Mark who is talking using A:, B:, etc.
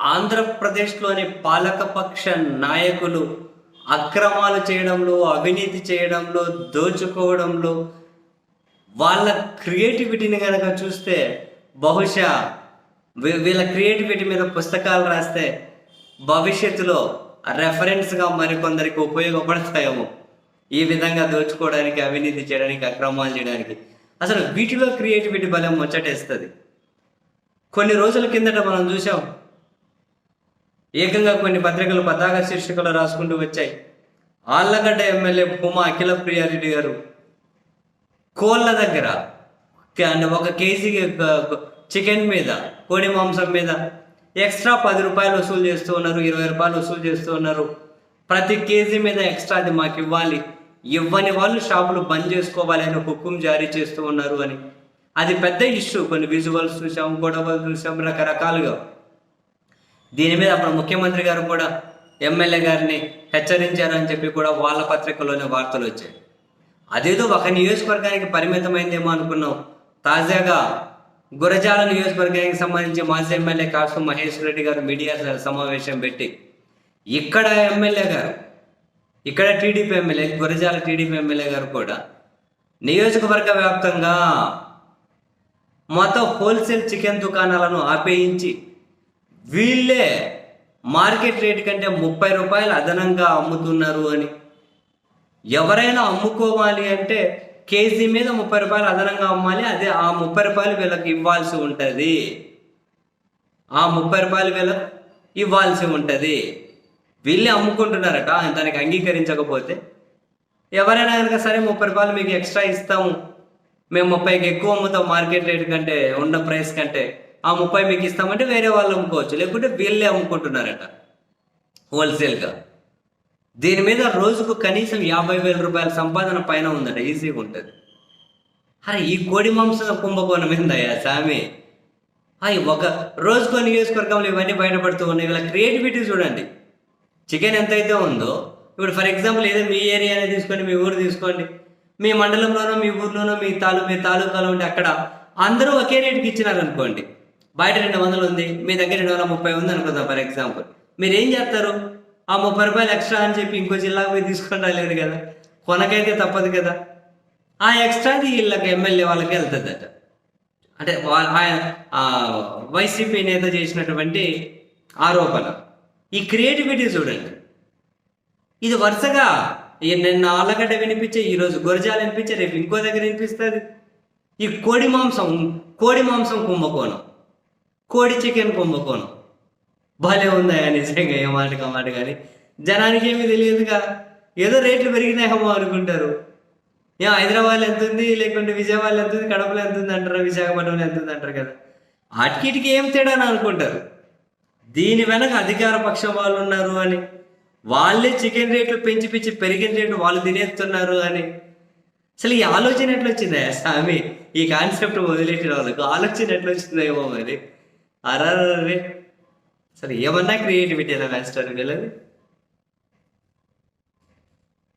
A: ఆంధ్రప్రదేశ్లోని పాలకపక్ష నాయకులు అక్రమాలు చేయడంలో అవినీతి చేయడంలో దోచుకోవడంలో వాళ్ళ క్రియేటివిటీని కనుక చూస్తే బహుశా వీళ్ళ క్రియేటివిటీ మీద పుస్తకాలు రాస్తే భవిష్యత్తులో రెఫరెన్స్గా మరికొందరికి ఉపయోగపడతాయేమో. ఈ విధంగా దోచుకోవడానికి అవినీతి చేయడానికి అక్రమాలు చేయడానికి. అసలు వీటిలో క్రియేటివిటీ బలం ముచ్చటేస్తుంది. కొన్ని రోజుల కిందట మనం చూసాం ఏకంగా కొన్ని పత్రికలు పతాక శీర్షికలు రాసుకుంటూ వచ్చాయి. ఆళ్ళగడ్డ ఎమ్మెల్యే భూమా అఖిల ప్రియారెడ్డి గారు కోళ్ళ దగ్గర క- అంటే ఒక కేజీ చికెన్ మీద కోడి మాంసం మీద ఎక్స్ట్రా పది రూపాయలు వసూలు చేస్తూ ఉన్నారు ఇరవై రూపాయలు వసూలు చేస్తూ ఉన్నారు. ప్రతి కేజీ మీద ఎక్స్ట్రా అది మాకు ఇవ్వాలి. ఇవ్వని వాళ్ళు షాపులు బంద్ చేసుకోవాలి అని హుక్కుం జారీ చేస్తూ ఉన్నారు అని. అది పెద్ద ఇష్యూ. కొన్ని విజువల్స్ చూసాం గొడవలు చూసాం రకరకాలుగా. దీని మీద అప్పుడు ముఖ్యమంత్రి గారు కూడా ఎమ్మెల్యే గారిని హెచ్చరించారని చెప్పి కూడా వాళ్ళ పత్రికలోనే వార్తలు వచ్చాయి. అదేదో ఒక నియోజకవర్గానికి పరిమితమైందేమో అనుకున్నాం. తాజాగా గురజాల నియోజకవర్గానికి సంబంధించి మాజీ ఎమ్మెల్యే కాసు మహేష్ రెడ్డి గారు మీడియా సమావేశం పెట్టి ఇక్కడ ఎమ్మెల్యే గారు ఇక్కడ TDP MLA Gurajala TDP MLA గారు కూడా నియోజకవర్గ వ్యాప్తంగా మొత్తం హోల్సేల్ చికెన్ దుకాణాలను ఆపేయించి వీళ్ళే మార్కెట్ రేట్ కంటే ముప్పై రూపాయలు అదనంగా అమ్ముతున్నారు అని. ఎవరైనా అమ్ముకోవాలి అంటే కేజీ మీద ముప్పై రూపాయలు అదనంగా అమ్మాలి అదే ఆ ముప్పై రూపాయలు వీళ్ళకి ఇవ్వాల్సి ఉంటుంది. ఆ ముప్పై రూపాయలు వీళ్ళకి ఇవ్వాల్సి ఉంటుంది. వీళ్ళే అమ్ముకుంటున్నారట దానికి అంగీకరించకపోతే. ఎవరైనా కనుక సరే ముప్పై రూపాయలు మీకు ఎక్స్ట్రా ఇస్తాము మేము ముప్పైకి ఎక్కువ అమ్ముతాం మార్కెట్ రేట్ కంటే ఉన్న ప్రైస్ కంటే. ఆ ముప్పై మీకు ఇస్తామంటే వేరే వాళ్ళు అమ్ముకోవచ్చు. లేకుంటే వీళ్ళే అమ్ముకుంటున్నారట. హోల్సేల్గా. దీని మీద రోజుకు కనీసం యాభై వేల రూపాయల సంపాదన పైన ఉందట. ఈజీగా ఉంటుంది. అరే ఈ కోడి మాంసం కుంభకోణం ఏందయ్యా సామి అవి ఒక రోజుకో నియోజకవర్గంలో ఇవన్నీ బయటపడుతూ ఉన్నాయి. వీళ్ళ క్రియేటివిటీ చూడండి. చికెన్ ఎంతైతే ఉందో ఇప్పుడు ఫర్ ఎగ్జాంపుల్ ఏదో మీ ఏరియానే తీసుకోండి మీ ఊరు తీసుకోండి. మీ మండలంలోనో మీ ఊర్లోనో మీ తాలూ మీ తాలూకాలో ఉంటే అక్కడ అందరూ ఒకే రేటుకి ఇచ్చినారు అనుకోండి బయట రెండు వందలు ఉంది మీ దగ్గర రెండు వందల ముప్పై ఉంది అనుకుందాం ఫర్ ఎగ్జాంపుల్ మీరు ఏం చేస్తారు? ఆ ముప్పై రూపాయలు ఎక్స్ట్రా అని చెప్పి ఇంకో జిల్లాకు పోయి తీసుకొని లేదు కదా. కొనకైతే తప్పదు కదా. ఆ ఎక్స్ట్రాది వీళ్ళకి ఎమ్మెల్యే వాళ్ళకి వెళ్తుందట. అంటే ఆయన ఆ, వైసీపీ నేత చేసినటువంటి ఆరోపణ. ఈ క్రియేటివిటీ చూడండి. ఇది వరుసగా ఈ నిన్న ఆలగడ్డ వినిపించే ఈరోజు గురజాలు వినిపించే రేపు ఇంకో దగ్గర వినిపిస్తుంది. ఈ కోడి మాంసం కోడి మాంసం కుంభకోణం. కోడి చికెన్ కుంభకోణం భలే ఉందా నిజంగా ఏ మాట మాట కానీ. జనానికి ఏమీ తెలియదుగా. ఏదో రేట్లు పెరిగినాయేమో అనుకుంటారు. ఏ హైదరాబాద్ ఎంత ఉంది? లేకుంటే విజయవాడలో ఎంత ఉంది? కడపలో ఎంత ఉంది అంటారు? విశాఖపట్నంలో ఎంత ఉంది అంటారు కదా. వాటికి ఏం తేడా అని అనుకుంటారు. దీని వెనక అధికార పక్షం వాళ్ళు ఉన్నారు అని. వాళ్ళే చికెన్ రేట్లు పెంచి పెంచి పెరిగిన రేట్లు వాళ్ళు తినేస్తున్నారు అని. అసలు ఈ ఆలోచన ఎట్లొచ్చిందా స్వామి? ఈ కాన్సెప్ట్ వదిలేసిన వాళ్ళకు ఆలోచన ఎట్లొచ్చిందేమో మరి. అరే అసలు ఏమన్నా క్రియేటివిటీ మాస్టర్ వీళ్ళది